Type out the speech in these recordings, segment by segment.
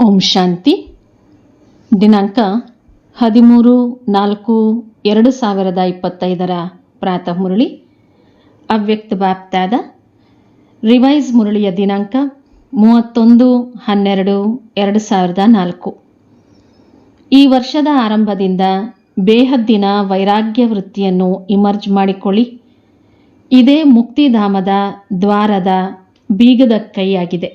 ಓಂ ಶಾಂತಿ. ದಿನಾಂಕ ಹದಿಮೂರು ನಾಲ್ಕು ಎರಡು ಸಾವಿರದ ಇಪ್ಪತ್ತೈದರ ಪ್ರಾತಃ ಮುರಳಿ. ಅವ್ಯಕ್ತ ವ್ಯಾಪ್ತಾದ ರಿವೈಸ್ ಮುರಳಿಯ ದಿನಾಂಕ ಮೂವತ್ತೊಂದು ಹನ್ನೆರಡು ಎರಡು ಸಾವಿರದ ನಾಲ್ಕು. ಈ ವರ್ಷದ ಆರಂಭದಿಂದ ಬೇಹದ್ದಿನ ವೈರಾಗ್ಯ ವೃತ್ತಿಯನ್ನು ಇಮರ್ಜ್ ಮಾಡಿಕೊಳ್ಳಿ. ಇದೇ ಮುಕ್ತಿಧಾಮದ ದ್ವಾರದ ಬೀಗದ ಕೈಯಾಗಿದೆ.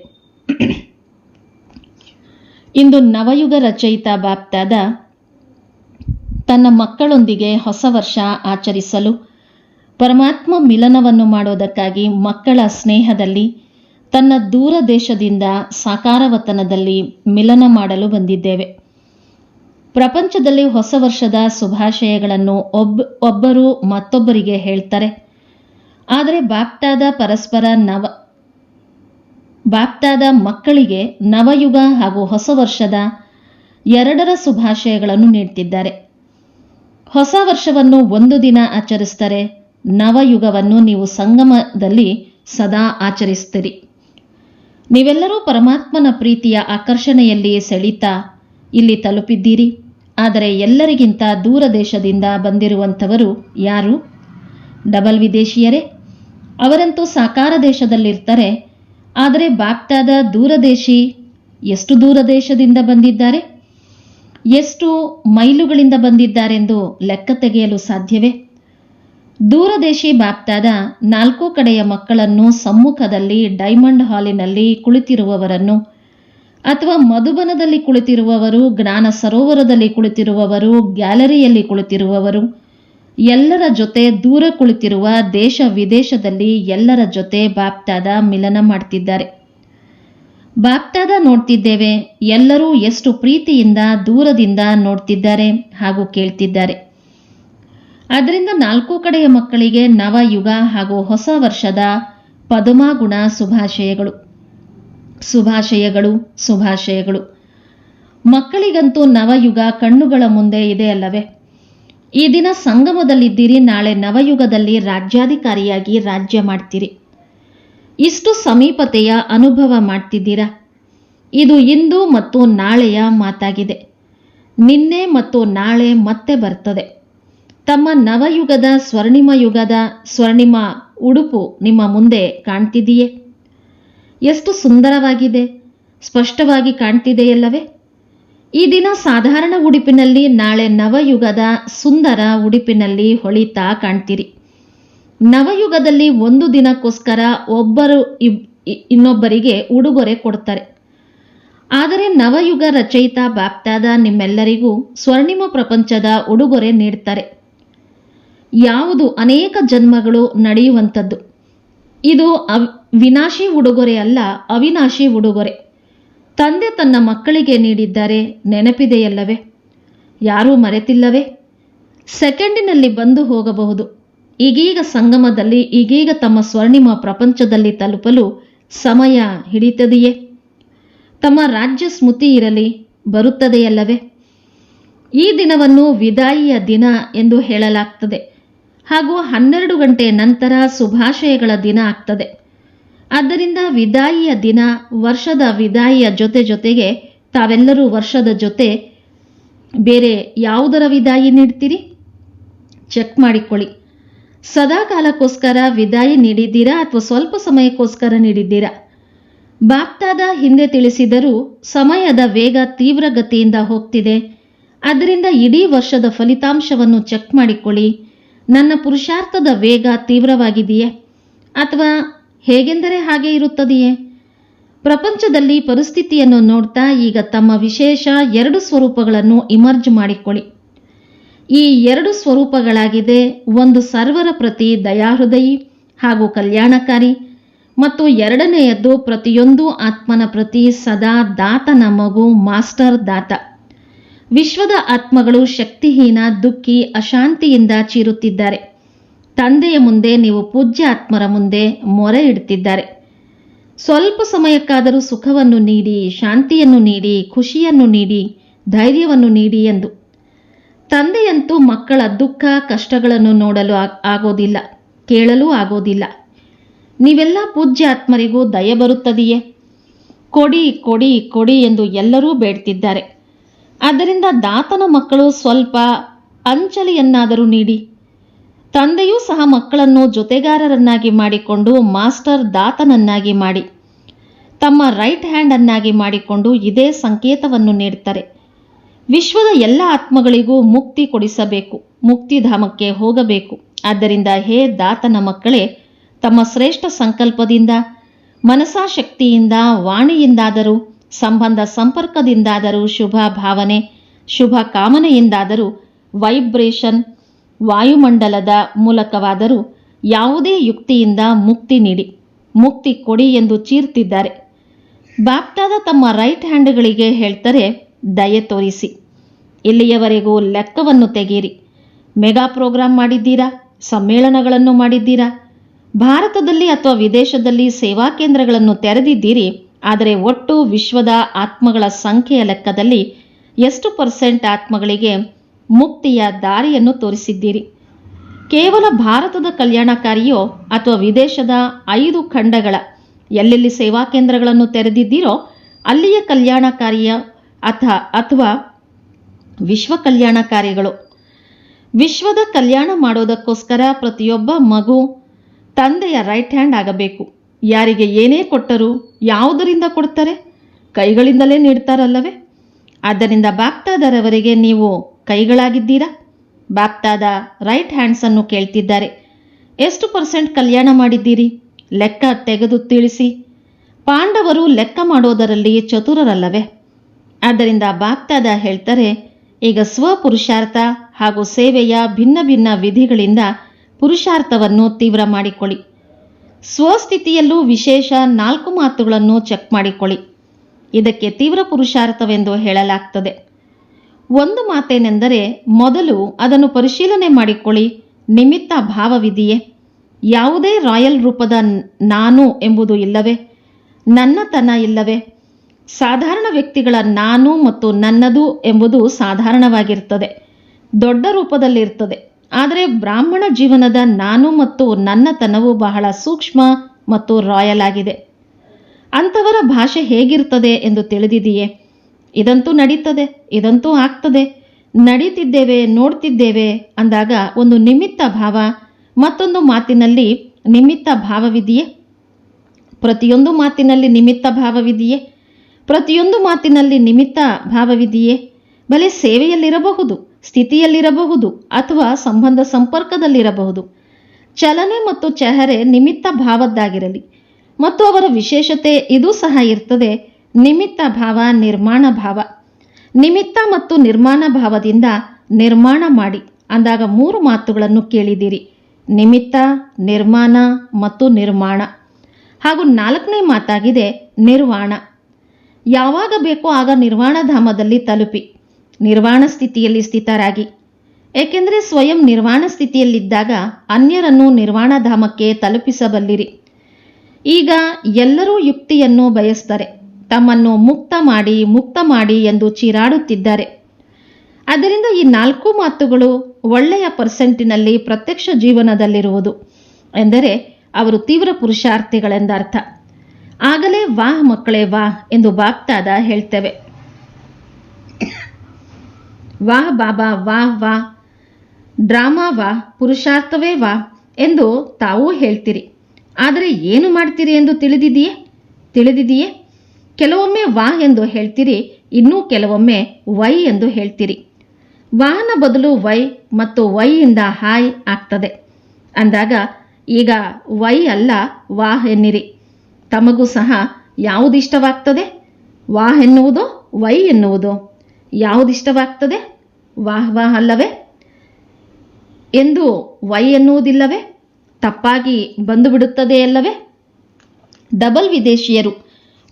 ಇಂದು ನವಯುಗ ರಚಯಿತ ಬಾಪ್ತಾದ ತನ್ನ ಮಕ್ಕಳೊಂದಿಗೆ ಹೊಸ ವರ್ಷ ಆಚರಿಸಲು ಪರಮಾತ್ಮ ಮಿಲನವನ್ನು ಮಾಡೋದಕ್ಕಾಗಿ ಮಕ್ಕಳ ಸ್ನೇಹದಲ್ಲಿ ತನ್ನ ದೂರ ದೇಶದಿಂದ ಸಾಕಾರವತನದಲ್ಲಿ ಮಿಲನ ಮಾಡಲು ಬಂದಿದ್ದೇವೆ. ಪ್ರಪಂಚದಲ್ಲಿ ಹೊಸ ವರ್ಷದ ಶುಭಾಶಯಗಳನ್ನು ಒಬ್ಬ ಒಬ್ಬರು ಮತ್ತೊಬ್ಬರಿಗೆ ಹೇಳ್ತಾರೆ. ಆದರೆ ಬಾಪ್ತಾದ ಪರಸ್ಪರ ನವ ಬಾಪ್ತಾದ ಮಕ್ಕಳಿಗೆ ನವಯುಗ ಹಾಗೂ ಹೊಸ ವರ್ಷದ ಎರಡರ ಶುಭಾಶಯಗಳನ್ನು ನೀಡ್ತಿದ್ದಾರೆ. ಹೊಸ ವರ್ಷವನ್ನು ಒಂದು ದಿನ ಆಚರಿಸ್ತಾರೆ ನವಯುಗವನ್ನು ನೀವು ಸಂಗಮದಲ್ಲಿ ಸದಾ ಆಚರಿಸ್ತೀರಿ. ನೀವೆಲ್ಲರೂ ಪರಮಾತ್ಮನ ಪ್ರೀತಿಯ ಆಕರ್ಷಣೆಯಲ್ಲಿ ಸೆಳೀತಾ ಇಲ್ಲಿ ತಲುಪಿದ್ದೀರಿ. ಆದರೆ ಎಲ್ಲರಿಗಿಂತ ದೂರ ದೇಶದಿಂದ ಬಂದಿರುವಂಥವರು ಯಾರು? ಡಬಲ್ ವಿದೇಶಿಯರೇ? ಅವರಂತೂ ಸಾಕಾರ ದೇಶದಲ್ಲಿರ್ತಾರೆ. ಆದರೆ ಬಾಪ್ತಾದ ದೂರದೇಶಿ ಎಷ್ಟು ದೂರದೇಶದಿಂದ ಬಂದಿದ್ದಾರೆ? ಎಷ್ಟು ಮೈಲುಗಳಿಂದ ಬಂದಿದ್ದಾರೆಂದು ಲೆಕ್ಕ ತೆಗೆಯಲು ಸಾಧ್ಯವೇ? ದೂರದೇಶಿ ಬಾಪ್ತಾದ ನಾಲ್ಕು ಕಡೆಯ ಮಕ್ಕಳನ್ನು ಸಮ್ಮುಖದಲ್ಲಿ ಡೈಮಂಡ್ ಹಾಲಿನಲ್ಲಿ ಕುಳಿತಿರುವವರನ್ನು ಅಥವಾ ಮಧುಬನದಲ್ಲಿ ಕುಳಿತಿರುವವರು, ಜ್ಞಾನ ಸರೋವರದಲ್ಲಿ ಕುಳಿತಿರುವವರು, ಗ್ಯಾಲರಿಯಲ್ಲಿ ಕುಳಿತಿರುವವರು ಎಲ್ಲರ ಜೊತೆ ದೂರ ಕುಳಿತಿರುವ ದೇಶ ವಿದೇಶದಲ್ಲಿ ಎಲ್ಲರ ಜೊತೆ ಬಾಪ್ತಾದ ಮಿಲನ ಮಾಡ್ತಿದ್ದಾರೆ. ಬಾಪ್ತಾದ ನೋಡ್ತಿದ್ದೇವೆ, ಎಲ್ಲರೂ ಎಷ್ಟು ಪ್ರೀತಿಯಿಂದ ದೂರದಿಂದ ನೋಡ್ತಿದ್ದಾರೆ ಹಾಗೂ ಕೇಳ್ತಿದ್ದಾರೆ. ಅದರಿಂದ ನಾಲ್ಕು ಕಡೆಯ ಮಕ್ಕಳಿಗೆ ನವಯುಗ ಹಾಗೂ ಹೊಸ ವರ್ಷದ ಪದುಮಾಗುಣ ಶುಭಾಶಯಗಳು. ಶುಭಾಶಯಗಳು ಶುಭಾಶಯಗಳು. ಮಕ್ಕಳಿಗಂತೂ ನವಯುಗ ಕಣ್ಣುಗಳ ಮುಂದೆ ಇದೆ ಅಲ್ಲವೇ? ಈ ದಿನ ಸಂಗಮದಲ್ಲಿದ್ದೀರಿ, ನಾಳೆ ನವಯುಗದಲ್ಲಿ ರಾಜ್ಯಾಧಿಕಾರಿಯಾಗಿ ರಾಜ್ಯ ಮಾಡ್ತೀರಿ. ಇಷ್ಟು ಸಮೀಪತೆಯ ಅನುಭವ ಮಾಡ್ತಿದ್ದೀರಾ? ಇದು ಇಂದು ಮತ್ತು ನಾಳೆಯ ಮಾತಾಗಿದೆ. ನಿನ್ನೆ ಮತ್ತು ನಾಳೆ ಮತ್ತೆ ಬರ್ತದೆ. ತಮ್ಮ ನವಯುಗದ ಸ್ವರ್ಣಿಮ ಯುಗದ ಸ್ವರ್ಣಿಮ ಉಡುಪು ನಿಮ್ಮ ಮುಂದೆ ಕಾಣ್ತಿದೆಯೇ? ಎಷ್ಟು ಸುಂದರವಾಗಿದೆ, ಸ್ಪಷ್ಟವಾಗಿ ಕಾಣ್ತಿದೆಯಲ್ಲವೇ? ಈ ದಿನ ಸಾಧಾರಣ ಉಡುಪಿನಲ್ಲಿ ನಾಳೆ ನವಯುಗದ ಸುಂದರ ಉಡುಪಿನಲ್ಲಿ ಹೊಳಿತಾ ಕಾಣ್ತೀರಿ. ನವಯುಗದಲ್ಲಿ ಒಂದು ದಿನಕ್ಕೋಸ್ಕರ ಒಬ್ಬರು ಇನ್ನೊಬ್ಬರಿಗೆ ಉಡುಗೊರೆ ಕೊಡ್ತಾರೆ ಆದರೆ ನವಯುಗ ರಚಯಿತ ಬಾಪ್ತಾದ ನಿಮ್ಮೆಲ್ಲರಿಗೂ ಸ್ವರ್ಣಿಮ ಪ್ರಪಂಚದ ಉಡುಗೊರೆ ನೀಡ್ತಾರೆ ಯಾವುದು ಅನೇಕ ಜನ್ಮಗಳು ನಡೆಯುವಂಥದ್ದು. ಇದು ಅವ್ ವಿನಾಶಿ ಉಡುಗೊರೆ ಅಲ್ಲ, ಅವಿನಾಶಿ ಉಡುಗೊರೆ. ತಂದೆ ತನ್ನ ಮಕ್ಕಳಿಗೆ ನೀಡಿದ್ದಾರೆ ನೆನಪಿದೆಯಲ್ಲವೇ? ಯಾರೂ ಮರೆತಿಲ್ಲವೇ? ಸೆಕೆಂಡಿನಲ್ಲಿ ಬಂದು ಹೋಗಬಹುದು. ಈಗೀಗ ಸಂಗಮದಲ್ಲಿ, ಈಗೀಗ ತಮ್ಮ ಸ್ವರ್ಣಿಮ ಪ್ರಪಂಚದಲ್ಲಿ ತಲುಪಲು ಸಮಯ ಹಿಡಿತದೆಯೇ? ತಮ್ಮ ರಾಜ್ಯ ಸ್ಮೃತಿ ಇರಲಿ, ಬರುತ್ತದೆಯಲ್ಲವೇ? ಈ ದಿನವನ್ನು ವಿದಾಯಿಯ ದಿನ ಎಂದು ಹೇಳಲಾಗ್ತದೆ. ಹಾಗೂ ಹನ್ನೆರಡು ಗಂಟೆ ನಂತರ ಶುಭಾಶಯಗಳ ದಿನ ಆಗ್ತದೆ. ಆದ್ದರಿಂದ ವಿದಾಯಿಯ ದಿನ, ವರ್ಷದ ವಿದಾಯಿಯ ಜೊತೆ ಜೊತೆಗೆ ತಾವೆಲ್ಲರೂ ವರ್ಷದ ಜೊತೆ ಬೇರೆ ಯಾವುದರ ವಿದಾಯಿ ನೀಡ್ತೀರಿ? ಚೆಕ್ ಮಾಡಿಕೊಳ್ಳಿ. ಸದಾ ಕಾಲಕ್ಕೋಸ್ಕರ ವಿದಾಯಿ ನೀಡಿದ್ದೀರಾ ಅಥವಾ ಸ್ವಲ್ಪ ಸಮಯಕ್ಕೋಸ್ಕರ ನೀಡಿದ್ದೀರಾ? ಬಾಕ್ತಾದ ಹಿಂದೆ ತಿಳಿಸಿದರೂ ಸಮಯದ ವೇಗ ತೀವ್ರಗತಿಯಿಂದ ಹೋಗ್ತಿದೆ. ಅದರಿಂದ ಇಡೀ ವರ್ಷದ ಫಲಿತಾಂಶವನ್ನು ಚೆಕ್ ಮಾಡಿಕೊಳ್ಳಿ. ನನ್ನ ಪುರುಷಾರ್ಥದ ವೇಗ ತೀವ್ರವಾಗಿದೆಯೇ? ಅಥವಾ ಹೇಗೆಂದರೆ ಹಾಗೆ ಇರುತ್ತದೆಯೇ? ಪ್ರಪಂಚದಲ್ಲಿ ಪರಿಸ್ಥಿತಿಯನ್ನು ನೋಡ್ತಾ ಈಗ ತಮ್ಮ ವಿಶೇಷ ಎರಡು ಸ್ವರೂಪಗಳನ್ನು ಇಮರ್ಜ್ ಮಾಡಿಕೊಳ್ಳಿ. ಈ ಎರಡು ಸ್ವರೂಪಗಳಾಗಿದೆ ಒಂದು ಸರ್ವರ ಪ್ರತಿ ದಯಾಹೃದಯಿ ಹಾಗೂ ಕಲ್ಯಾಣಕಾರಿ ಮತ್ತು ಎರಡನೆಯದ್ದು ಪ್ರತಿಯೊಂದು ಆತ್ಮನ ಪ್ರತಿ ಸದಾ ದಾತನ ಮಗು ಮಾಸ್ಟರ್ ದಾತ. ವಿಶ್ವದ ಆತ್ಮಗಳು ಶಕ್ತಿಹೀನ ದುಃಖಿ ಅಶಾಂತಿಯಿಂದ ಚೀರುತ್ತಿದ್ದಾರೆ. ತಂದೆಯ ಮುಂದೆ ನೀವು ಪೂಜ್ಯ ಆತ್ಮರ ಮುಂದೆ ಮೊರೆ ಇಡ್ತಿದ್ದಾರೆ. ಸ್ವಲ್ಪ ಸಮಯಕ್ಕಾದರೂ ಸುಖವನ್ನು ನೀಡಿ, ಶಾಂತಿಯನ್ನು ನೀಡಿ, ಖುಷಿಯನ್ನು ನೀಡಿ, ಧೈರ್ಯವನ್ನು ನೀಡಿ ಎಂದು. ತಂದೆಯಂತೂ ಮಕ್ಕಳ ದುಃಖ, ಕಷ್ಟಗಳನ್ನು ನೋಡಲು ಆಗೋದಿಲ್ಲ, ಕೇಳಲೂ ಆಗೋದಿಲ್ಲ. ನೀವೆಲ್ಲ ಪೂಜ್ಯ ಆತ್ಮರಿಗೂ ದಯ ಬರುತ್ತದೆಯೇ? ಕೊಡಿ ಕೊಡಿ ಕೊಡಿ ಎಂದು ಎಲ್ಲರೂ ಬೇಡ್ತಿದ್ದಾರೆ. ಆದ್ದರಿಂದ ದಾತನ ಮಕ್ಕಳು ಸ್ವಲ್ಪ ಅಂಚಲಿಯನ್ನಾದರೂ ನೀಡಿ. ತಂದೆಯೂ ಸಹ ಮಕ್ಕಳನ್ನು ಜೊತೆಗಾರರನ್ನಾಗಿ ಮಾಡಿಕೊಂಡು ಮಾಸ್ಟರ್ ದಾತನನ್ನಾಗಿ ಮಾಡಿ, ತಮ್ಮ ರೈಟ್ ಹ್ಯಾಂಡ್ ಅನ್ನಾಗಿ ಮಾಡಿಕೊಂಡು ಇದೇ ಸಂಕೇತವನ್ನು ನೀಡ್ತಾರೆ ವಿಶ್ವದ ಎಲ್ಲ ಆತ್ಮಗಳಿಗೂ ಮುಕ್ತಿ ಕೊಡಿಸಬೇಕು ಮುಕ್ತಿಧಾಮಕ್ಕೆ ಹೋಗಬೇಕು. ಆದ್ದರಿಂದ ಹೇ ದಾತನ ಮಕ್ಕಳೇ, ತಮ್ಮ ಶ್ರೇಷ್ಠ ಸಂಕಲ್ಪದಿಂದ ಮನಸಾಶಕ್ತಿಯಿಂದ ವಾಣಿಯಿಂದಾದರೂ, ಸಂಬಂಧ ಸಂಪರ್ಕದಿಂದಾದರೂ, ಶುಭ ಭಾವನೆ, ಶುಭ ಕಾಮನೆಯಿಂದಾದರೂ, ವೈಬ್ರೇಷನ್ ವಾಯುಮಂಡಲದ ಮೂಲಕವಾದರೂ ಯಾವುದೇ ಯುಕ್ತಿಯಿಂದ ಮುಕ್ತಿ ನೀಡಿ, ಮುಕ್ತಿ ಕೊಡಿ ಎಂದು ಚೀರ್ತಿದ್ದಾರೆ. ಬಾಪ್ತಾದ ತಮ್ಮ ರೈಟ್ ಹ್ಯಾಂಡ್ಗಳಿಗೆ ಹೇಳ್ತಾರೆ, ದಯೆ ತೋರಿಸಿ. ಇಲ್ಲಿಯವರೆಗೂ ಲೆಕ್ಕವನ್ನು ತೆಗೀರಿ ಮೆಗಾ ಪ್ರೋಗ್ರಾಂ ಮಾಡಿದ್ದೀರಾ? ಸಮ್ಮೇಳನಗಳನ್ನು ಮಾಡಿದ್ದೀರಾ? ಭಾರತದಲ್ಲಿ ಅಥವಾ ವಿದೇಶದಲ್ಲಿ ಸೇವಾ ಕೇಂದ್ರಗಳನ್ನು ತೆರೆದಿದ್ದೀರಿ, ಆದರೆ ಒಟ್ಟು ವಿಶ್ವದ ಆತ್ಮಗಳ ಸಂಖ್ಯೆಯ ಲೆಕ್ಕದಲ್ಲಿ ಎಷ್ಟು ಪರ್ಸೆಂಟ್ ಆತ್ಮಗಳಿಗೆ ಮುಕ್ತಿಯ ದಾರಿಯನ್ನು ತೋರಿಸಿದ್ದೀರಿ. ಕೇವಲ ಭಾರತದ ಕಲ್ಯಾಣಕಾರಿಯೋ ಅಥವಾ ವಿದೇಶದ ಐದು ಖಂಡಗಳ ಎಲ್ಲೆಲ್ಲಿ ಸೇವಾ ಕೇಂದ್ರಗಳನ್ನು ತೆರೆದಿದ್ದೀರೋ ಅಲ್ಲಿಯ ಕಲ್ಯಾಣಕಾರಿಯ ಅಥ ಅಥವಾ ವಿಶ್ವ ಕಲ್ಯಾಣಕಾರಿಗಳು. ವಿಶ್ವದ ಕಲ್ಯಾಣ ಮಾಡೋದಕ್ಕೋಸ್ಕರ ಪ್ರತಿಯೊಬ್ಬ ಮಗು ತಂದೆಯ ರೈಟ್ ಹ್ಯಾಂಡ್ ಆಗಬೇಕು. ಯಾರಿಗೆ ಏನೇ ಕೊಟ್ಟರೂ ಯಾವುದರಿಂದ ಕೊಡ್ತಾರೆ? ಕೈಗಳಿಂದಲೇ ನೀಡ್ತಾರಲ್ಲವೇ? ಆದ್ದರಿಂದ ಬಾಕ್ತಾದರವರಿಗೆ ನೀವು ಕೈಗಳಾಗಿದ್ದೀರಾ? ಬಾಪ್ತಾದ ರೈಟ್ ಹ್ಯಾಂಡ್ಸನ್ನು ಕೇಳ್ತಿದ್ದಾರೆ. ಎಷ್ಟು ಪರ್ಸೆಂಟ್ ಕಲ್ಯಾಣ ಮಾಡಿದ್ದೀರಿ? ಲೆಕ್ಕ ತೆಗೆದು ತಿಳಿಸಿ. ಪಾಂಡವರು ಲೆಕ್ಕ ಮಾಡೋದರಲ್ಲಿ ಚತುರರಲ್ಲವೇ? ಆದ್ದರಿಂದ ಬಾಪ್ತಾದ ಹೇಳ್ತಾರೆ, ಈಗ ಸ್ವಪುರುಷಾರ್ಥ ಹಾಗೂ ಸೇವೆಯ ಭಿನ್ನ ಭಿನ್ನ ವಿಧಿಗಳಿಂದ ಪುರುಷಾರ್ಥವನ್ನು ತೀವ್ರ ಮಾಡಿಕೊಳ್ಳಿ. ಸ್ವಸ್ಥಿತಿಯಲ್ಲೂ ವಿಶೇಷ ನಾಲ್ಕು ಮಾತುಗಳನ್ನು ಚೆಕ್ ಮಾಡಿಕೊಳ್ಳಿ. ಇದಕ್ಕೆ ತೀವ್ರ ಪುರುಷಾರ್ಥವೆಂದು ಹೇಳಲಾಗ್ತದೆ. ಒಂದು ಮಾತೇನೆಂದರೆ, ಮೊದಲು ಅದನ್ನು ಪರಿಶೀಲನೆ ಮಾಡಿಕೊಳ್ಳಿ. ನಿಮಿತ್ತ ಭಾವವಿದೆಯೇ? ಯಾವುದೇ ರಾಯಲ್ ರೂಪದ ನಾನು ಎಂಬುದು ಇಲ್ಲವೇ? ನನ್ನತನ ಇಲ್ಲವೇ? ಸಾಧಾರಣ ವ್ಯಕ್ತಿಗಳ ನಾನು ಮತ್ತು ನನ್ನದು ಎಂಬುದು ಸಾಧಾರಣವಾಗಿರ್ತದೆ ದೊಡ್ಡ ರೂಪದಲ್ಲಿರ್ತದೆ ಆದರೆ ಬ್ರಾಹ್ಮಣ ಜೀವನದ ನಾನು ಮತ್ತು ನನ್ನತನವು ಬಹಳ ಸೂಕ್ಷ್ಮ ಮತ್ತು ರಾಯಲ್ ಆಗಿದೆ. ಅಂಥವರ ಭಾಷೆ ಹೇಗಿರ್ತದೆ ಎಂದು ತಿಳಿದಿದೆಯೇ? ಇದಂತೂ ನಡೀತದೆ, ಇದಂತೂ ಆಗ್ತದೆ. ನಡೀತಿದ್ದೇವೆ, ನೋಡ್ತಿದ್ದೇವೆ ಅಂದಾಗ ಒಂದು ನಿಮಿತ್ತ ಭಾವ, ಮತ್ತೊಂದು ಮಾತಿನಲ್ಲಿ ನಿಮಿತ್ತ ಭಾವವಿದೆಯೇ? ಪ್ರತಿಯೊಂದು ಮಾತಿನಲ್ಲಿ ನಿಮಿತ್ತ ಭಾವವಿದೆಯೇ? ಪ್ರತಿಯೊಂದು ಮಾತಿನಲ್ಲಿ ನಿಮಿತ್ತ ಭಾವವಿದೆಯೇ? ಬಲೆ ಸೇವೆಯಲ್ಲಿರಬಹುದು, ಸ್ಥಿತಿಯಲ್ಲಿರಬಹುದು, ಅಥವಾ ಸಂಬಂಧ ಸಂಪರ್ಕದಲ್ಲಿರಬಹುದು. ಚಲನೆ ಮತ್ತು ಚಹರೆ ನಿಮಿತ್ತ ಭಾವದ್ದಾಗಿರಲಿ. ಮತ್ತು ಅವರ ವಿಶೇಷತೆ ಇದು ಸಹ ಇರ್ತದೆ. ನಿಮಿತ್ತ ಭಾವ, ನಿರ್ಮಾಣ ಭಾವ. ನಿಮಿತ್ತ ಮತ್ತು ನಿರ್ಮಾಣ ಭಾವದಿಂದ ನಿರ್ಮಾಣ ಮಾಡಿ. ಅಂದಾಗ ಮೂರು ಮಾತುಗಳನ್ನು ಕೇಳಿದಿರಿ ನಿಮಿತ್ತ, ನಿರ್ಮಾಣ ಮತ್ತು ನಿರ್ಮಾಣ. ಹಾಗೂ ನಾಲ್ಕನೇ ಮಾತಾಗಿದೆ ನಿರ್ವಾಣ. ಯಾವಾಗ ಬೇಕೋ ಆಗ ನಿರ್ವಾಣ ಧಾಮದಲ್ಲಿ ತಲುಪಿ. ನಿರ್ವಾಣ ಸ್ಥಿತಿಯಲ್ಲಿ ಸ್ಥಿತರಾಗಿ. ಏಕೆಂದರೆ ಸ್ವಯಂ ನಿರ್ವಾಣ ಸ್ಥಿತಿಯಲ್ಲಿದ್ದಾಗ ಅನ್ಯರನ್ನು ನಿರ್ವಾಣ ಧಾಮಕ್ಕೆ ತಲುಪಿಸಬಲ್ಲಿರಿ. ಈಗ ಎಲ್ಲರೂ ಯುಕ್ತಿಯನ್ನು ಬಯಸ್ತಾರೆ. ತಮ್ಮನ್ನು ಮುಕ್ತ ಮಾಡಿ ಮುಕ್ತ ಮಾಡಿ ಎಂದು ಚೀರಾಡುತ್ತಿದ್ದಾರೆ. ಅದರಿಂದ ಈ ನಾಲ್ಕು ಮಾತುಗಳು ಒಳ್ಳೆಯ ಪರ್ಸೆಂಟಿನಲ್ಲಿ ಪ್ರತ್ಯಕ್ಷ ಜೀವನದಲ್ಲಿರುವುದು ಎಂದರೆ ಅವರು ತೀವ್ರ ಪುರುಷಾರ್ಥಿಗಳೆಂದರ್ಥ ಆಗಲೇ ವಾಹ್ ಮಕ್ಕಳೇ, ವಾಹ್ ಎಂದು ಬಾಗ್ತಾದ ಹೇಳ್ತೇವೆ. ವಾಹ್ ಬಾಬಾ, ವಾಹ್ ವಾಹ್, ಡ್ರಾಮಾ ವಾಹ್, ಪುರುಷಾರ್ಥವೇ ವಾ ಎಂದು ತಾವೂ ಹೇಳ್ತೀರಿ. ಆದರೆ ಏನು ಮಾಡ್ತೀರಿ ಎಂದು ತಿಳಿದಿದೆಯೇ ತಿಳಿದಿದೆಯೇ ಕೆಲವೊಮ್ಮೆ ವಾ ಎಂದು ಹೇಳ್ತೀರಿ, ಇನ್ನೂ ಕೆಲವೊಮ್ಮೆ ವೈ ಎಂದು ಹೇಳ್ತೀರಿ. ವಾನ ಬದಲು ವೈ ಮತ್ತು ವೈಯಿಂದ ಹಾಯ್ ಆಗ್ತದೆ. ಅಂದಾಗ ಈಗ ವೈ ಅಲ್ಲ ವಾಹ್ ಎನ್ನಿರಿ. ತಮಗೂ ಸಹ ಯಾವುದಿಷ್ಟವಾಗ್ತದೆ? ವಾಹ್ ಎನ್ನುವುದು, ವೈ ಎನ್ನುವುದು. ಯಾವುದಿಷ್ಟವಾಗ್ತದೆ? ವಾಹ್ ವಾಹ್ ಅಲ್ಲವೇ? ಎಂದು ವೈ ಎನ್ನುವುದಿಲ್ಲವೇ? ತಪ್ಪಾಗಿ ಬಂದುಬಿಡುತ್ತದೆ ಅಲ್ಲವೇ ಡಬಲ್ ವಿದೇಶಿಯರು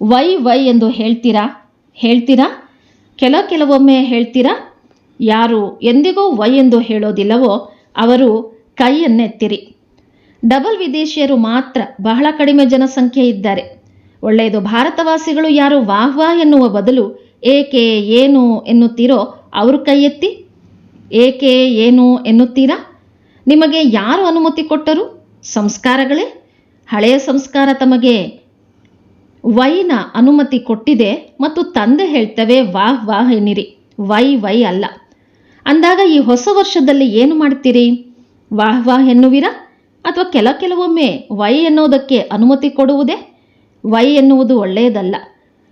ವೈ ವೈ ಎಂದು ಹೇಳ್ತೀರಾ? ಹೇಳ್ತೀರಾ? ಕೆಲ, ಕೆಲವೊಮ್ಮೆ ಹೇಳ್ತೀರಾ? ಯಾರು ಎಂದಿಗೂ ವೈ ಎಂದು ಹೇಳೋದಿಲ್ಲವೋ ಅವರು ಕೈಯನ್ನೆತ್ತಿರಿ. ಡಬಲ್ ವಿದೇಶಿಯರು ಮಾತ್ರ ಬಹಳ ಕಡಿಮೆ ಜನಸಂಖ್ಯೆ ಇದ್ದಾರೆ. ಒಳ್ಳೆಯದು ಭಾರತವಾಸಿಗಳು ಯಾರು ವಾಹ್ ವಾಹ್ ಎನ್ನುವ ಬದಲು ಏಕೆ, ಏನು ಎನ್ನುತ್ತೀರೋ ಅವರು ಕೈ ಎತ್ತಿ ಏಕೆ, ಏನು ಎನ್ನುತ್ತೀರಾ? ನಿಮಗೆ ಯಾರು ಅನುಮತಿ ಕೊಟ್ಟರು? ಸಂಸ್ಕಾರಗಳೇ? ಹಳೆಯ ಸಂಸ್ಕಾರ ತಮಗೆ ವೈನ ಅನುಮತಿ ಕೊಟ್ಟಿದೆ ಮತ್ತು ತಂದೆ ಹೇಳ್ತವೆ, ವಾಹ್ ವಾಹ್ ಎನ್ನಿರಿ. ವೈ ವೈ ಅಲ್ಲ. ಅಂದಾಗ ಈ ಹೊಸ ವರ್ಷದಲ್ಲಿ ಏನು ಮಾಡ್ತೀರಿ? ವಾಹ್ ವಾಹ್ ಎನ್ನುವಿರಾ? ಅಥವಾ ಕೆಲ, ಕೆಲವೊಮ್ಮೆ ವೈ ಎನ್ನುವುದಕ್ಕೆ ಅನುಮತಿ ಕೊಡುವುದೇ? ವೈ ಎನ್ನುವುದು ಒಳ್ಳೆಯದಲ್ಲ.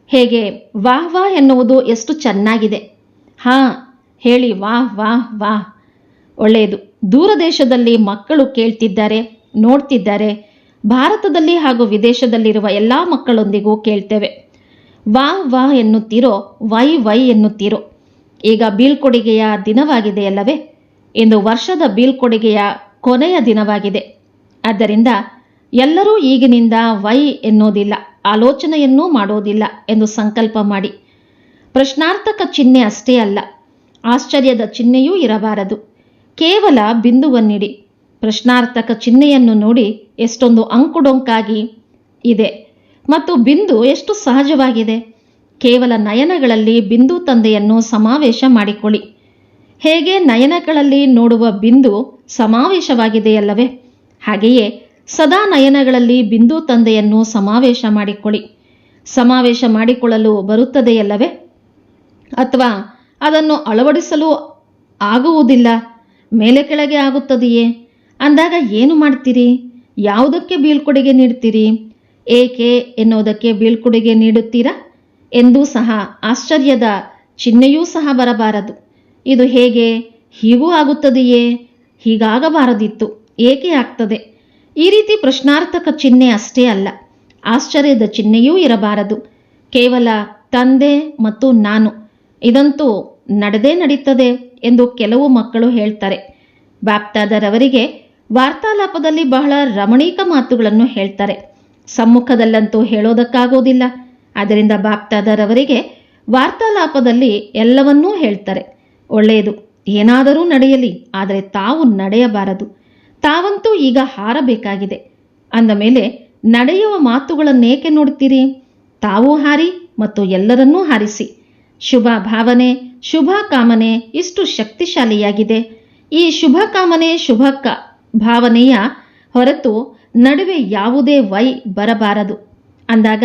ಹೇಗೆ? ವಾಹ್ ವಾಹ್ ಎನ್ನುವುದು ಎಷ್ಟು ಚೆನ್ನಾಗಿದೆ. ಹಾ, ಹೇಳಿ, ವಾಹ್ ವಾಹ್ ವಾಹ್. ಒಳ್ಳೆಯದು. ದೂರ ದೇಶದಲ್ಲಿ ಮಕ್ಕಳು ಕೇಳ್ತಿದ್ದಾರೆ, ನೋಡ್ತಿದ್ದಾರೆ ಭಾರತದಲ್ಲಿ ಹಾಗೂ ವಿದೇಶದಲ್ಲಿರುವ ಎಲ್ಲ ಮಕ್ಕಳೊಂದಿಗೂ ಕೇಳ್ತೇವೆ. ವಾ ವಾ ಎನ್ನುತ್ತೀರೋ, ವೈ ವೈ ಎನ್ನುತ್ತೀರೋ. ಈಗ ಬೀಳ್ಕೊಡುಗೆಯ ದಿನವಾಗಿದೆಯಲ್ಲವೇ ಇಂದು ವರ್ಷದ ಬೀಳ್ಕೊಡುಗೆಯ ಕೊನೆಯ ದಿನವಾಗಿದೆ. ಆದ್ದರಿಂದ ಎಲ್ಲರೂ ಈಗಿನಿಂದ ವೈ ಎನ್ನುವುದಿಲ್ಲ, ಆಲೋಚನೆಯನ್ನೂ ಮಾಡೋದಿಲ್ಲ ಎಂದು ಸಂಕಲ್ಪ ಮಾಡಿ. ಪ್ರಶ್ನಾರ್ಥಕ ಚಿಹ್ನೆ ಅಷ್ಟೇ ಅಲ್ಲ, ಆಶ್ಚರ್ಯದ ಚಿಹ್ನೆಯೂ ಇರಬಾರದು. ಕೇವಲ ಬಿಂದುವನ್ನಿಡಿ. ಪ್ರಶ್ನಾರ್ಥಕ ಚಿಹ್ನೆಯನ್ನು ನೋಡಿ ಎಷ್ಟೊಂದು ಅಂಕುಡೊಂಕಾಗಿ ಇದೆ. ಮತ್ತು ಬಿಂದು ಎಷ್ಟು ಸಹಜವಾಗಿದೆ? ಕೇವಲ ನಯನಗಳಲ್ಲಿ ಬಿಂದು ತಂದೆಯನ್ನು ಸಮಾವೇಶ ಮಾಡಿಕೊಳ್ಳಿ. ಹೇಗೆ ನಯನಗಳಲ್ಲಿ ನೋಡುವ ಬಿಂದು ಸಮಾವೇಶವಾಗಿದೆಯಲ್ಲವೇ? ಹಾಗೆಯೇ ಸದಾ ನಯನಗಳಲ್ಲಿ ಬಿಂದು ತಂದೆಯನ್ನು ಸಮಾವೇಶ ಮಾಡಿಕೊಳ್ಳಿ. ಸಮಾವೇಶ ಮಾಡಿಕೊಳ್ಳಲು ಬರುತ್ತದೆಯಲ್ಲವೇ? ಅಥವಾ ಅದನ್ನು ಅಳವಡಿಸಲು ಆಗುವುದಿಲ್ಲ? ಮೇಲೆ ಕೆಳಗೆ ಆಗುತ್ತದೆಯೇ? ಅಂದಾಗ ಏನು ಮಾಡ್ತೀರಿ? ಯಾವುದಕ್ಕೆ ಬೀಳ್ಕೊಡುಗೆ ನೀಡ್ತೀರಿ? ಏಕೆ ಎನ್ನುವುದಕ್ಕೆ ಬೀಳ್ಕೊಡುಗೆ ನೀಡುತ್ತೀರಾ? ಎಂದೂ ಸಹ ಆಶ್ಚರ್ಯದ ಚಿಹ್ನೆಯೂ ಸಹ ಬರಬಾರದು. ಇದು ಹೇಗೆ? ಹೀಗೂ ಆಗುತ್ತದೆಯೇ? ಹೀಗಾಗಬಾರದಿತ್ತು. ಏಕೆ ಆಗ್ತದೆ? ಈ ರೀತಿ ಪ್ರಶ್ನಾರ್ಥಕ ಚಿಹ್ನೆ ಅಷ್ಟೇ ಅಲ್ಲ. ಆಶ್ಚರ್ಯದ ಚಿಹ್ನೆಯೂ ಇರಬಾರದು. ಕೇವಲ ತಂದೆ ಮತ್ತು ನಾನು. ಇದಂತೂ ನಡೆದೇ ನಡೀತದೆ ಎಂದು ಕೆಲವು ಮಕ್ಕಳು ಹೇಳ್ತಾರೆ. ಬಾಪ್ತಾದರವರಿಗೆ ವಾರ್ತಾಲಾಪದಲ್ಲಿ ಬಹಳ ರಮಣೀಕ ಮಾತುಗಳನ್ನು ಹೇಳ್ತಾರೆ. ಸಮ್ಮುಖದಲ್ಲಂತೂ ಹೇಳೋದಕ್ಕಾಗೋದಿಲ್ಲ. ಅದರಿಂದ ಬಾಪ್ತಾದರವರಿಗೆ ವಾರ್ತಾಲಾಪದಲ್ಲಿ ಎಲ್ಲವನ್ನೂ ಹೇಳ್ತಾರೆ. ಒಳ್ಳೆಯದು, ಏನಾದರೂ ನಡೆಯಲಿ, ಆದರೆ ತಾವು ನಡೆಯಬಾರದು. ತಾವಂತೂ ಈಗ ಹಾರಬೇಕಾಗಿದೆ. ಅಂದ ಮೇಲೆ, ನಡೆಯುವ ಮಾತುಗಳನ್ನೇಕೆ ನೋಡ್ತೀರಿ ತಾವೂ ಹಾರಿ ಮತ್ತು ಎಲ್ಲರನ್ನೂ ಹಾರಿಸಿ. ಶುಭ ಭಾವನೆ, ಶುಭ ಕಾಮನೆ ಇಷ್ಟು ಶಕ್ತಿಶಾಲಿಯಾಗಿದೆ. ಈ ಶುಭ ಕಾಮನೆ ಶುಭ ಭಾವನೆಯ ಹೊರತು ನಡುವೆ ಯಾವುದೇ ವೈ ಬರಬಾರದು. ಅಂದಾಗ,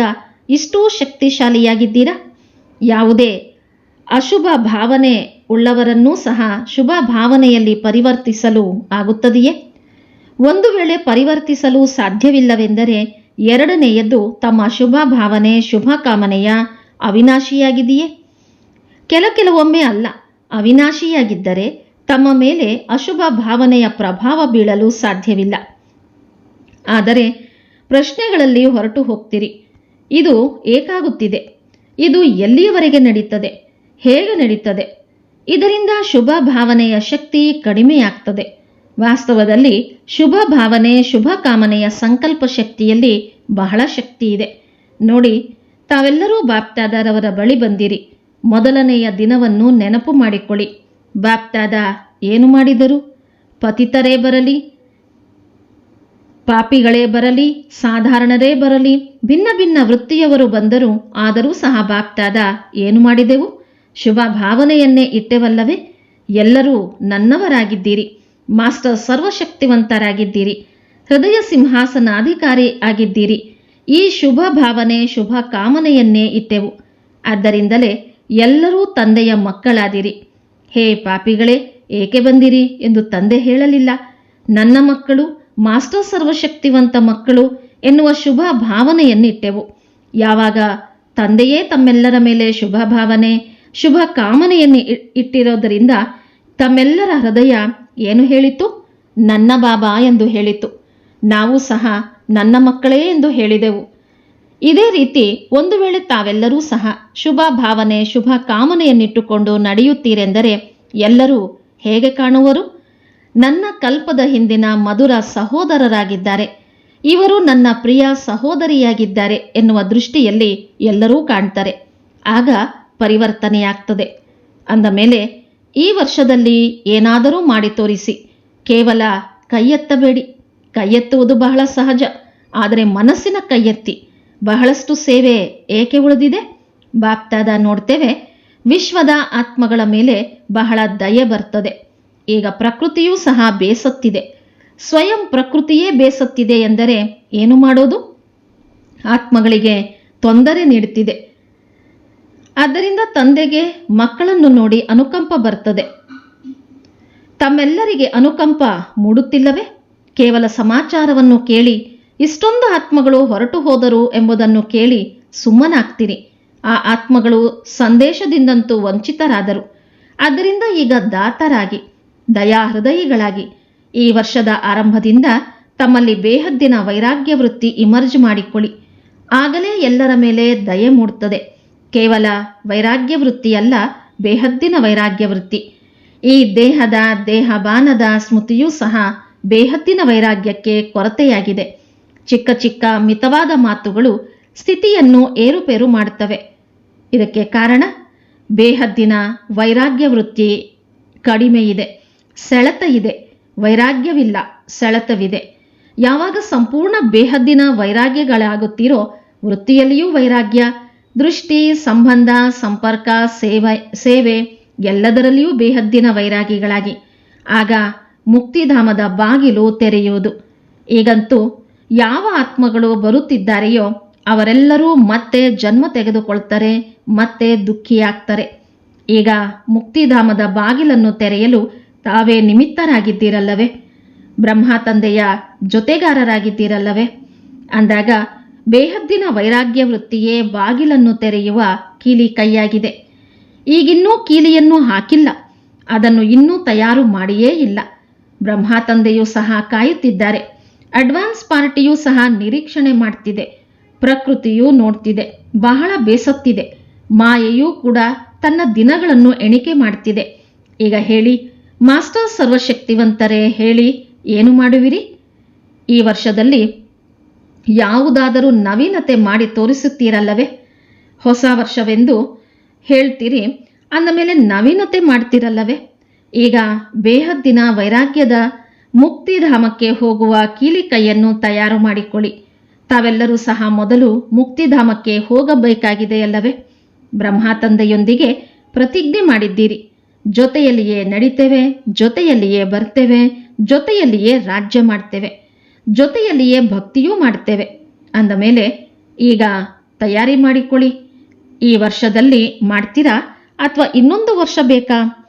ಇಷ್ಟೂ ಶಕ್ತಿಶಾಲಿಯಾಗಿದ್ದೀರಾ? ಯಾವುದೇ ಅಶುಭ ಭಾವನೆ ಉಳ್ಳವರನ್ನೂ ಸಹ ಶುಭ ಭಾವನೆಯಲ್ಲಿ ಪರಿವರ್ತಿಸಲು ಆಗುತ್ತದೆಯೇ? ಒಂದು ವೇಳೆ ಪರಿವರ್ತಿಸಲು ಸಾಧ್ಯವಿಲ್ಲವೆಂದರೆ ಎರಡನೆಯದ್ದು ತಮ್ಮ ಶುಭ ಭಾವನೆ, ಶುಭ ಕಾಮನೆಯ ಅವಿನಾಶಿಯಾಗಿದೆಯೇ? ಕೆಲ ಕೆಲವೊಮ್ಮೆ ಅಲ್ಲ, ಅವಿನಾಶಿಯಾಗಿದ್ದರೆ ತಮ್ಮ ಮೇಲೆ ಅಶುಭ ಭಾವನೆಯ ಪ್ರಭಾವ ಬೀಳಲು ಸಾಧ್ಯವಿಲ್ಲ. ಆದರೆ ಪ್ರಶ್ನೆಗಳಲ್ಲಿ ಹೊರಟು ಹೋಗ್ತೀರಿ. ಇದು ಏಕಾಗುತ್ತಿದೆ. ಇದು ಎಲ್ಲಿಯವರೆಗೆ ನಡೀತದೆ? ಹೇಗೆ ನಡೀತದೆ? ಇದರಿಂದ ಶುಭ ಭಾವನೆಯ ಶಕ್ತಿ ಕಡಿಮೆಯಾಗ್ತದೆ. ವಾಸ್ತವದಲ್ಲಿ ಶುಭ ಭಾವನೆ, ಶುಭ ಕಾಮನೆಯ ಸಂಕಲ್ಪ ಶಕ್ತಿಯಲ್ಲಿ ಬಹಳ ಶಕ್ತಿ ಇದೆ. ನೋಡಿ, ತಾವೆಲ್ಲರೂ ಬಾಪ್ತಾದಾರವರ ಬಳಿ ಬಂದಿರಿ. ಮೊದಲನೆಯ ದಿನವನ್ನು ನೆನಪು ಮಾಡಿಕೊಳ್ಳಿ. ಬಾಪ್ತಾದ ಏನು ಮಾಡಿದರು? ಪತಿತರೇ ಬರಲಿ, ಪಾಪಿಗಳೇ ಬರಲಿ, ಸಾಧಾರಣರೇ ಬರಲಿ, ಭಿನ್ನ ಭಿನ್ನ ವೃತ್ತಿಯವರು ಬಂದರೂ ಆದರೂ ಸಹ ಬಾಪ್ತಾದ ಏನು ಮಾಡಿದೆವು? ಶುಭ ಭಾವನೆಯನ್ನೇ ಇಟ್ಟೆವಲ್ಲವೇ? ಎಲ್ಲರೂ ನನ್ನವರಾಗಿದ್ದೀರಿ, ಮಾಸ್ಟರ್ ಸರ್ವಶಕ್ತಿವಂತರಾಗಿದ್ದೀರಿ, ಹೃದಯ ಸಿಂಹಾಸನಾಧಿಕಾರಿ ಆಗಿದ್ದೀರಿ, ಈ ಶುಭ ಭಾವನೆ ಶುಭ ಕಾಮನೆಯನ್ನೇ ಇಟ್ಟೆವು. ಆದ್ದರಿಂದಲೇ ಎಲ್ಲರೂ ತಂದೆಯ ಮಕ್ಕಳಾದಿರಿ. ಹೇ ಪಾಪಿಗಳೇ, ಏಕೆ ಬಂದಿರಿ ಎಂದು ತಂದೆ ಹೇಳಲಿಲ್ಲ. ನನ್ನ ಮಕ್ಕಳು ಮಾಸ್ಟರ್ ಸರ್ವಶಕ್ತಿವಂತ ಮಕ್ಕಳು ಎನ್ನುವ ಶುಭ ಭಾವನೆಯನ್ನಿಟ್ಟೆವು. ಯಾವಾಗ ತಂದೆಯೇ ತಮ್ಮೆಲ್ಲರ ಮೇಲೆ ಶುಭ ಭಾವನೆ, ಶುಭ ಕಾಮನೆಯನ್ನು ಇಟ್ಟಿರೋದರಿಂದ ತಮ್ಮೆಲ್ಲರ ಹೃದಯ ಏನು ಹೇಳಿತು? ನನ್ನ ಬಾಬಾ ಎಂದು ಹೇಳಿತು. ನಾವು ಸಹ ನನ್ನ ಮಕ್ಕಳೇ ಎಂದು ಹೇಳಿದೆವು. ಇದೇ ರೀತಿ ಒಂದು ವೇಳೆ ತಾವೆಲ್ಲರೂ ಸಹ ಶುಭ ಭಾವನೆ, ಶುಭ ಕಾಮನೆಯನ್ನಿಟ್ಟುಕೊಂಡು ನಡೆಯುತ್ತೀರೆಂದರೆ ಎಲ್ಲರೂ ಹೇಗೆ ಕಾಣುವರು? ನನ್ನ ಕಲ್ಪದ ಹಿಂದಿನ ಮಧುರ ಸಹೋದರರಾಗಿದ್ದಾರೆ. ಇವರು ನನ್ನ ಪ್ರಿಯ ಸಹೋದರಿಯಾಗಿದ್ದಾರೆ ಎನ್ನುವ ದೃಷ್ಟಿಯಲ್ಲಿ ಎಲ್ಲರೂ ಕಾಣ್ತಾರೆ. ಆಗ ಪರಿವರ್ತನೆಯಾಗ್ತದೆ. ಅಂದ ಮೇಲೆ, ಈ ವರ್ಷದಲ್ಲಿ ಏನಾದರೂ ಮಾಡಿ ತೋರಿಸಿ. ಕೇವಲ ಕೈಯೆತ್ತಬೇಡಿ. ಕೈಯೆತ್ತುವುದು ಬಹಳ ಸಹಜ. ಆದರೆ ಮನಸ್ಸಿನ ಕೈಯೆತ್ತಿ. ಬಹಳಷ್ಟು ಸೇವೆ ಏಕೆ ಉಳಿದಿದೆ? ಬಾಪ್ತಾದ ನೋಡ್ತೇವೆ, ವಿಶ್ವದ ಆತ್ಮಗಳ ಮೇಲೆ ಬಹಳ ದಯೆ ಬರ್ತದೆ. ಈಗ ಪ್ರಕೃತಿಯೂ ಸಹ ಬೇಸತ್ತಿದೆ. ಸ್ವಯಂ ಪ್ರಕೃತಿಯೇ ಬೇಸತ್ತಿದೆ ಎಂದರೆ ಏನು ಮಾಡೋದು? ಆತ್ಮಗಳಿಗೆ ತೊಂದರೆ ನೀಡುತ್ತಿದೆ. ಆದ್ದರಿಂದ ತಂದೆಗೆ ಮಕ್ಕಳನ್ನು ನೋಡಿ ಅನುಕಂಪ ಬರ್ತದೆ. ತಮ್ಮೆಲ್ಲರಿಗೆ ಅನುಕಂಪ ಮೂಡುತ್ತಿಲ್ಲವೇ? ಕೇವಲ ಸಮಾಚಾರವನ್ನು ಕೇಳಿ ಇಷ್ಟೊಂದು ಆತ್ಮಗಳು ಹೊರಟು ಹೋದರು ಎಂಬುದನ್ನು ಕೇಳಿ ಸುಮ್ಮನಾಗ್ತೀರಿ ಆ ಆತ್ಮಗಳು ಸಂದೇಶದಿಂದಂತೂ ವಂಚಿತರಾದರು. ಅದರಿಂದ ಈಗ ದಾತರಾಗಿ ದಯಾ ಹೃದಯಿಗಳಾಗಿ ಈ ವರ್ಷದ ಆರಂಭದಿಂದ ತಮ್ಮಲ್ಲಿ ಬೇಹದ್ದಿನ ವೈರಾಗ್ಯ ವೃತ್ತಿ ಇಮರ್ಜ್ ಮಾಡಿಕೊಳ್ಳಿ. ಆಗಲೇ ಎಲ್ಲರ ಮೇಲೆ ದಯೆ ಮೂಡುತ್ತದೆ ಕೇವಲ ವೈರಾಗ್ಯ ವೃತ್ತಿಯಲ್ಲ, ಬೇಹದ್ದಿನ ವೈರಾಗ್ಯ ವೃತ್ತಿ. ಈ ದೇಹದ, ದೇಹಬಾನದ ಸ್ಮೃತಿಯೂ ಸಹ ಬೇಹದ್ದಿನ ವೈರಾಗ್ಯಕ್ಕೆ ಕೊರತೆಯಾಗಿದೆ. ಚಿಕ್ಕ ಚಿಕ್ಕ ಮಿತವಾದ ಮಾತುಗಳು ಸ್ಥಿತಿಯನ್ನು ಏರುಪೇರು ಮಾಡುತ್ತವೆ. ಇದಕ್ಕೆ ಕಾರಣ ಬೇಹದ್ದಿನ ವೈರಾಗ್ಯ ವೃತ್ತಿ ಕಡಿಮೆ ಇದೆ. ಸೆಳೆತ ಇದೆ. ವೈರಾಗ್ಯವಿಲ್ಲ. ಸೆಳೆತವಿದೆ. ಯಾವಾಗ ಸಂಪೂರ್ಣ ಬೇಹದ್ದಿನ ವೈರಾಗ್ಯಗಳಾಗುತ್ತೀರೋ ವೃತ್ತಿಯಲ್ಲಿಯೂ ವೈರಾಗ್ಯ, ದೃಷ್ಟಿ, ಸಂಬಂಧ, ಸಂಪರ್ಕ, ಸೇವೆ ಸೇವೆ ಎಲ್ಲದರಲ್ಲಿಯೂ ಬೇಹದ್ದಿನ ವೈರಾಗಿಗಳಾಗಿ. ಆಗ ಮುಕ್ತಿಧಾಮದ ಬಾಗಿಲು ತೆರೆಯುವುದು. ಈಗಂತೂ ಯಾವ ಆತ್ಮಗಳು ಬರುತ್ತಿದ್ದಾರೆಯೋ ಅವರೆಲ್ಲರೂ ಮತ್ತೆ ಜನ್ಮ ತೆಗೆದುಕೊಳ್ತಾರೆ, ಮತ್ತೆ ದುಃಖಿಯಾಗ್ತಾರೆ. ಈಗ ಮುಕ್ತಿಧಾಮದ ಬಾಗಿಲನ್ನು ತೆರೆಯಲು ತಾವೇ ನಿಮಿತ್ತರಾಗಿದ್ದೀರಲ್ಲವೇ? ಬ್ರಹ್ಮ ತಂದೆಯ ಜೊತೆಗಾರರಾಗಿದ್ದೀರಲ್ಲವೇ? ಅಂದಾಗ ಬೇಹದ್ದಿನ ವೈರಾಗ್ಯ ವೃತ್ತಿಯೇ ಬಾಗಿಲನ್ನು ತೆರೆಯುವ ಕೀಲಿ ಕೈಯಾಗಿದೆ. ಈಗಿನ್ನೂ ಕೀಲಿಯನ್ನು ಹಾಕಿಲ್ಲ. ಅದನ್ನು ಇನ್ನೂ ತಯಾರು ಮಾಡಿಯೇ ಇಲ್ಲ. ಬ್ರಹ್ಮ ತಂದೆಯೂ ಸಹ ಕಾಯುತ್ತಿದ್ದಾರೆ. ಅಡ್ವಾನ್ಸ್ ಪಾರ್ಟಿಯೂ ಸಹ ನಿರೀಕ್ಷಣೆ ಮಾಡ್ತಿದೆ, ಪ್ರಕೃತಿಯು ನೋಡ್ತಿದೆ, ಬಹಳ ಬೇಸತ್ತಿದೆ, ಮಾಯೆಯೂ ಕೂಡ ತನ್ನ ದಿನಗಳನ್ನು ಎಣಿಕೆ ಮಾಡ್ತಿದೆ. ಈಗ ಹೇಳಿ, ಮಾಸ್ಟರ್ ಸರ್ವಶಕ್ತಿವಂತರೇ ಹೇಳಿ, ಏನು ಮಾಡುವಿರಿ? ಈ ವರ್ಷದಲ್ಲಿ ಯಾವುದಾದರೂ ನವೀನತೆ ಮಾಡಿ ತೋರಿಸುತ್ತೀರಲ್ಲವೇ? ಹೊಸ ವರ್ಷವೆಂದು ಹೇಳ್ತೀರಿ, ಅಂದಮೇಲೆ ನವೀನತೆ ಮಾಡ್ತೀರಲ್ಲವೇ? ಈಗ ಬೇಹದ್ದಿನ ವೈರಾಗ್ಯದ ಮುಕ್ತಿಧಾಮಕ್ಕೆ ಹೋಗುವ ಕೀಲಿಕೈಯನ್ನು ತಯಾರು ಮಾಡಿಕೊಳ್ಳಿ. ತಾವೆಲ್ಲರೂ ಸಹ ಮೊದಲು ಮುಕ್ತಿಧಾಮಕ್ಕೆ ಹೋಗಬೇಕಾಗಿದೆಯಲ್ಲವೇ ಬ್ರಹ್ಮ ತಂದೆಯೊಂದಿಗೆ ಪ್ರತಿಜ್ಞೆ ಮಾಡಿದ್ದೀರಿ. ಜೊತೆಯಲ್ಲಿಯೇ ನಡಿತೇವೆ, ಜೊತೆಯಲ್ಲಿಯೇ ಬರ್ತೇವೆ, ಜೊತೆಯಲ್ಲಿಯೇ ರಾಜ್ಯ ಮಾಡ್ತೇವೆ, ಜೊತೆಯಲ್ಲಿಯೇ ಭಕ್ತಿಯೂ ಮಾಡ್ತೇವೆ. ಅಂದ ಮೇಲೆ, ಈಗ ತಯಾರಿ ಮಾಡಿಕೊಳ್ಳಿ. ಈ ವರ್ಷದಲ್ಲಿ ಮಾಡ್ತೀರಾ ಅಥವಾ ಇನ್ನೊಂದು ವರ್ಷ ಬೇಕಾ?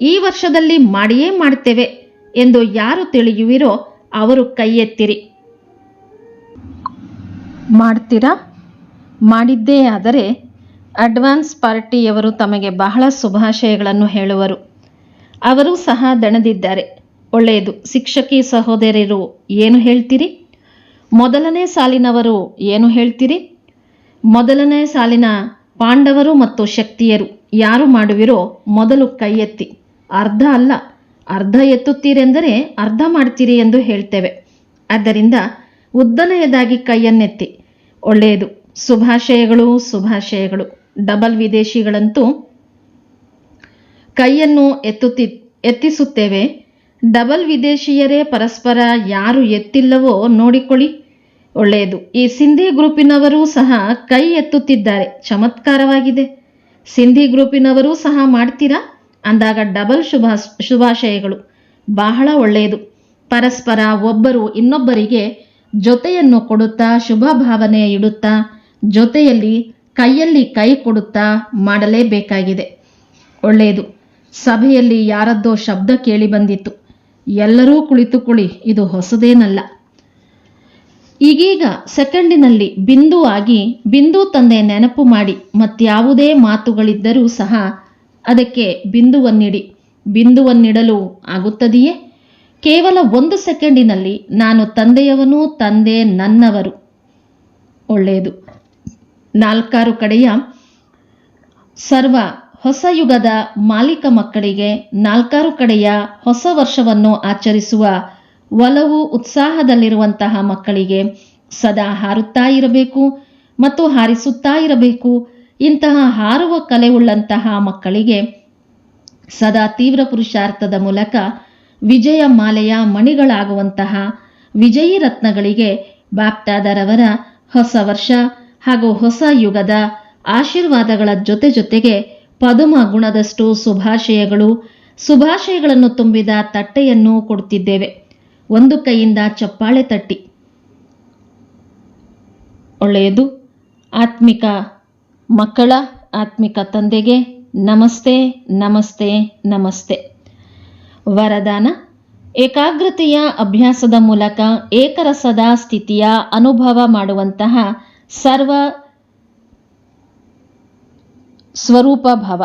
ಈ ವರ್ಷದಲ್ಲಿ ಮಾಡಿಯೇ ಮಾಡ್ತೇವೆ. ಎಂದು ಯಾರು ತಿಳಿಯುವಿರೋ ಅವರು ಕೈ ಎತ್ತಿರಿ ಮಾಡ್ತೀರಾ? ಮಾಡಿದ್ದೇ ಆದರೆ ಅಡ್ವಾನ್ಸ್ ಪಾರ್ಟಿಯವರು ತಮಗೆ ಬಹಳ ಶುಭಾಶಯಗಳನ್ನು ಹೇಳುವರು. ಅವರು ಸಹ ದಣದಿದ್ದಾರೆ. ಒಳ್ಳೆಯದು. ಶಿಕ್ಷಕಿ ಸಹೋದರಿಯರು ಏನು ಹೇಳ್ತೀರಿ? ಮೊದಲನೇ ಸಾಲಿನವರು ಏನು ಹೇಳ್ತೀರಿ? ಮೊದಲನೇ ಸಾಲಿನ ಪಾಂಡವರು ಮತ್ತು ಶಕ್ತಿಯರು ಯಾರು ಮಾಡುವಿರೋ ಮೊದಲು ಕೈ ಎತ್ತಿ ಅರ್ಧ ಅಲ್ಲ. ಅರ್ಧ ಎತ್ತುತ್ತೀರೆಂದರೆ ಅರ್ಧ ಮಾಡ್ತೀರಿ ಎಂದು ಹೇಳ್ತೇವೆ. ಆದ್ದರಿಂದ ಉದ್ದನೆಯದಾಗಿ ಕೈಯನ್ನೆತ್ತಿ. ಒಳ್ಳೆಯದು. ಶುಭಾಶಯಗಳು ಶುಭಾಶಯಗಳು. ಡಬಲ್ ವಿದೇಶಿಗಳಂತೂ ಕೈಯನ್ನು ಎತ್ತುತ್ತಿ, ಎತ್ತಿಸುತ್ತೇವೆ. ಡಬಲ್ ವಿದೇಶಿಯರೇ ಪರಸ್ಪರ ಯಾರು ಎತ್ತಿಲ್ಲವೋ ನೋಡಿಕೊಳ್ಳಿ. ಒಳ್ಳೆಯದು. ಈ ಸಿಂಧಿ ಗ್ರೂಪಿನವರೂ ಸಹ ಕೈ ಎತ್ತುತ್ತಿದ್ದಾರೆ. ಚಮತ್ಕಾರವಾಗಿದೆ. ಸಿಂಧಿ ಗ್ರೂಪಿನವರೂ ಸಹ ಮಾಡ್ತೀರಾ? ಅಂದಾಗ ಡಬಲ್ ಶುಭ, ಶುಭಾಶಯಗಳು. ಬಹಳ ಒಳ್ಳೆಯದು. ಪರಸ್ಪರ ಒಬ್ಬರು ಇನ್ನೊಬ್ಬರಿಗೆ ಜೊತೆಯನ್ನು ಕೊಡುತ್ತಾ, ಶುಭ ಭಾವನೆ ಇಡುತ್ತಾ, ಜೊತೆಯಲ್ಲಿ ಕೈಯಲ್ಲಿ ಕೈ ಕೊಡುತ್ತಾ ಮಾಡಲೇಬೇಕಾಗಿದೆ. ಒಳ್ಳೆಯದು. ಸಭೆಯಲ್ಲಿ ಯಾರದ್ದೋ ಶಬ್ದ ಕೇಳಿ ಬಂದಿತ್ತು. ಎಲ್ಲರೂ ಕುಳಿತುಕೊಳ್ಳಿ, ಇದು ಹೊಸದೇನಲ್ಲ. ಈಗೀಗ ಸೆಕೆಂಡಿನಲ್ಲಿ ಬಿಂದು ಆಗಿ ಬಿಂದು ತಂದೆ ನೆನಪು ಮಾಡಿ, ಮತ್ಯಾವುದೇ ಮಾತುಗಳಿದ್ದರೂ ಸಹ ಅದಕ್ಕೆ ಬಿಂದುವನ್ನಿಡಿ. ಬಿಂದುವನ್ನಿಡಲು ಆಗುತ್ತದೆಯೇ? ಕೇವಲ ಒಂದು ಸೆಕೆಂಡಿನಲ್ಲಿ ನಾನು ತಂದೆಯವನು ತಂದೆ ನನ್ನವರು. ಒಳ್ಳೆಯದು. ನಾಲ್ಕಾರು ಕಡೆಯ ಸರ್ವ ಹೊಸ ಯುಗದ ಮಾಲೀಕ ಮಕ್ಕಳಿಗೆ ನಾಲ್ಕಾರು ಕಡೆಯ ಹೊಸ ವರ್ಷವನ್ನು ಆಚರಿಸುವ ಒಲವು ಉತ್ಸಾಹದಲ್ಲಿರುವಂತಹ ಮಕ್ಕಳಿಗೆ ಸದಾ ಹಾರುತ್ತಾ ಇರಬೇಕು ಮತ್ತು ಹಾರಿಸುತ್ತಾ ಇರಬೇಕು. ಇಂತಹ ಹಾರುವ ಕಲೆ ಉಳ್ಳಂತಹ ಮಕ್ಕಳಿಗೆ ಸದಾ ತೀವ್ರ ಪುರುಷಾರ್ಥದ ಮೂಲಕ ವಿಜಯ ಮಾಲೆಯ ಮಣಿಗಳಾಗುವಂತಹ ವಿಜಯಿ ರತ್ನಗಳಿಗೆ ಬಾಪ್ತಾದರವರ ಹೊಸ ವರ್ಷ ಹಾಗೂ ಹೊಸ ಯುಗದ ಆಶೀರ್ವಾದಗಳ ಜೊತೆ ಜೊತೆಗೆ ಪದುಮ ಗುಣದಷ್ಟು ಶುಭಾಶಯಗಳು, ಶುಭಾಶಯಗಳನ್ನು ತುಂಬಿದ ತಟ್ಟೆಯನ್ನು ಕೊಡುತ್ತಿದ್ದೇವೆ. ಒಂದು ಕೈಯಿಂದ ಚಪ್ಪಾಳೆ ತಟ್ಟಿ. ಒಳ್ಳೆಯದು. ಆತ್ಮಿಕ ಮಕ್ಕಳ ಆತ್ಮಿಕ ತಂದೆಗೆ ನಮಸ್ತೆ ನಮಸ್ತೆ ನಮಸ್ತೆ. ವರದಾನ, ಏಕಾಗ್ರತೆಯ ಅಭ್ಯಾಸದ ಮೂಲಕ ಏಕರಸದ ಸ್ಥಿತಿಯ ಅನುಭವ ಮಾಡುವಂತಹ ಸರ್ವ ಸ್ವರೂಪ ಭಾವ.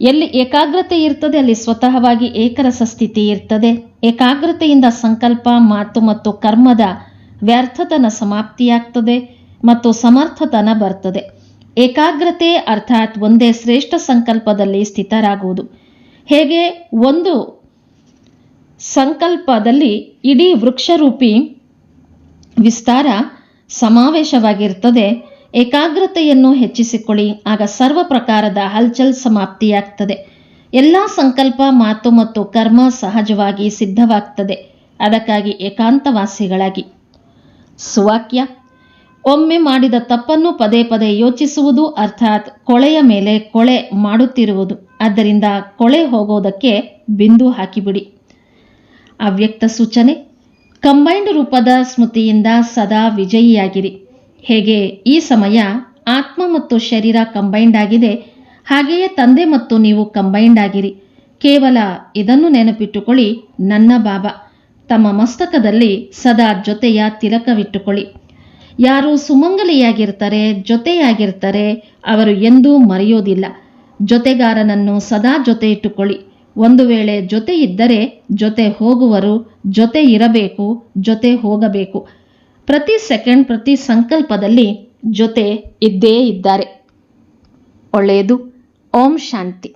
ಎಲ್ಲಿ ಏಕಾಗ್ರತೆ ಇರ್ತದೆ, ಅಲ್ಲಿ ಸ್ವತಃವಾಗಿ ಏಕರಸ ಸ್ಥಿತಿ ಇರ್ತದೆ. ಏಕಾಗ್ರತೆಯಿಂದ ಸಂಕಲ್ಪ, ಮಾತು ಮತ್ತು ಕರ್ಮದ ವ್ಯರ್ಥತನ ಸಮಾಪ್ತಿಯಾಗ್ತದೆ. ಮತ್ತು ಸಮರ್ಥತನ ಬರ್ತದೆ ಏಕಾಗ್ರತೆ ಅರ್ಥಾತ್ ಒಂದೇ ಶ್ರೇಷ್ಠ ಸಂಕಲ್ಪದಲ್ಲಿ ಸ್ಥಿತರಾಗುವುದು. ಹೇಗೆ? ಒಂದು ಸಂಕಲ್ಪದಲ್ಲಿ ಇಡೀ ವೃಕ್ಷರೂಪಿ ವಿಸ್ತಾರ ಸಮಾವೇಶವಾಗಿರ್ತದೆ ಏಕಾಗ್ರತೆಯನ್ನು ಹೆಚ್ಚಿಸಿಕೊಳ್ಳಿ. ಆಗ ಸರ್ವ ಪ್ರಕಾರದ ಹಲ್ಚಲ್ ಸಮಾಪ್ತಿಯಾಗ್ತದೆ. ಎಲ್ಲ ಸಂಕಲ್ಪ ಮಾತು ಮತ್ತು ಕರ್ಮ ಸಹಜವಾಗಿ ಸಿದ್ಧವಾಗ್ತದೆ. ಅದಕ್ಕಾಗಿ ಏಕಾಂತವಾಸಿಗಳಾಗಿ. ಸುವಾಕ್ಯ. ಒಮ್ಮೆ ಮಾಡಿದ ತಪ್ಪನ್ನು ಪದೇ ಪದೇ ಯೋಚಿಸುವುದು ಅರ್ಥಾತ್ ಕೊಳೆಯ ಮೇಲೆ ಕೊಳೆ ಮಾಡುತ್ತಿರುವುದು. ಆದ್ದರಿಂದ ಕೊಳೆ ಹೋಗೋದಕ್ಕೆ ಬಿಂದು ಹಾಕಿಬಿಡಿ. ಅವ್ಯಕ್ತ ಸೂಚನೆ ಕಂಬೈನ್ಡ್ ರೂಪದ ಸ್ಮೃತಿಯಿಂದ ಸದಾ ವಿಜಯಿಯಾಗಿರಿ. ಹೇಗೆ? ಈ ಸಮಯ ಆತ್ಮ ಮತ್ತು ಶರೀರ ಕಂಬೈನ್ಡ್ ಆಗಿದೆ. ಹಾಗೆಯೇ ತಂದೆ ಮತ್ತು ನೀವು ಕಂಬೈನ್ಡ್ ಆಗಿರಿ. ಕೇವಲ ಇದನ್ನು ನೆನಪಿಟ್ಟುಕೊಳ್ಳಿ, ನನ್ನ ಬಾಬಾ ತಮ್ಮ ಮಸ್ತಕದಲ್ಲಿ ಸದಾ ಜೊತೆಯ ತಿಲಕವಿಟ್ಟುಕೊಳ್ಳಿ. ಯಾರು ಸುಮಂಗಲಿಯಾಗಿರ್ತಾರೆ ಜೊತೆಯಾಗಿರ್ತಾರೆ ಅವರು ಎಂದೂ ಮರೆಯೋದಿಲ್ಲ. ಜೊತೆಗಾರನನ್ನು ಸದಾ ಜೊತೆ ಇಟ್ಟುಕೊಳ್ಳಿ ಒಂದು ವೇಳೆ ಜೊತೆ ಇದ್ದರೆ ಜೊತೆ ಹೋಗುವರು, ಜೊತೆ ಇರಬೇಕು, ಜೊತೆ ಹೋಗಬೇಕು. ಪ್ರತಿ ಸೆಕೆಂಡ್, ಪ್ರತಿ ಸಂಕಲ್ಪದಲ್ಲಿ ಜೊತೆ ಇದ್ದೇ ಇದ್ದಾರೆ. ಒಳ್ಳೆಯದು. ಓಂ ಶಾಂತಿ.